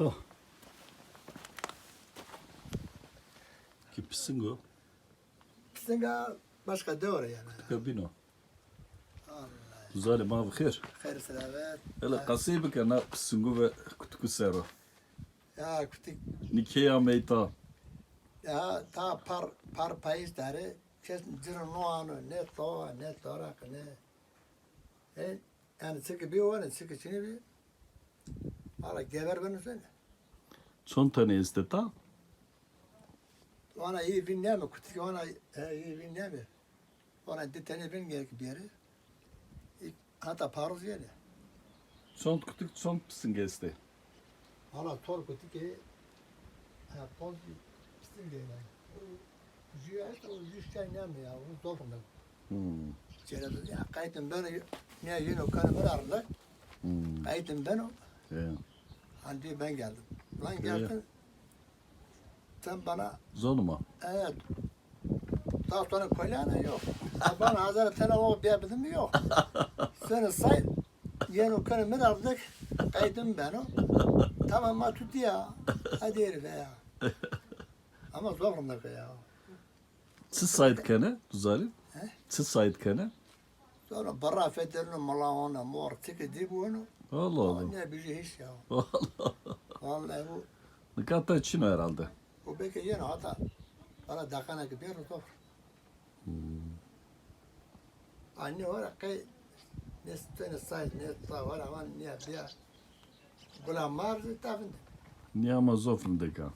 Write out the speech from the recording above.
To. Ki pisin o. Pisinga başka de oraya yani. Kabino. Güzel, ma bıxir. Hayır selamet. Ela kasibik ana pisingu ve kutuku sero. Ya kutuk. Nikeya meyta. Ya ta par par payız dare. Kes dirin no anu ne to ne torak ne. E yani sıkı bir var, sıkı çini bir. Ara geber beni sen. Son tane isteta. Ona iyi bilmem kütük ona e, iyi bilmem. Ona detene ben gerek bir yere. İlk- Hatta paruz yeri. Son kutuk son pisinga iste. Hala tor kütük ki. Ha poz pistin diye. Jüya işte o yüzden ne mi ya? O dolfunda. Hmm. Ya kayıtın ben ne yine o kanı. Hmm. Kayıtın ben o. Yeah. Hani diyor ben geldim. Lan geldin. Sen bana Zonuma. evet. Daha sonra kolyana yok. Ha, Bana hazır telefon diyebildim mi? Yok. Seni say. Yeni o kanı ben aldık. Kayıtım ben o. Tamam ma tut ya. Hadi herif ya. Ama zorunda ya. Siz sayt kene Zali. He? Siz sayt kene. Sonra barra federini malağına mor tiki di bu onu. Allah Allah. Ne bir hiç ya. Allah. Vallahi bu Nikata Çin herhalde. bu belki yine hata. Bana dakana gibi bir zor. Anne var ya kay ne sene say ne ta var ama ne bir Bulan var tavinde. Niyama zofrindeka.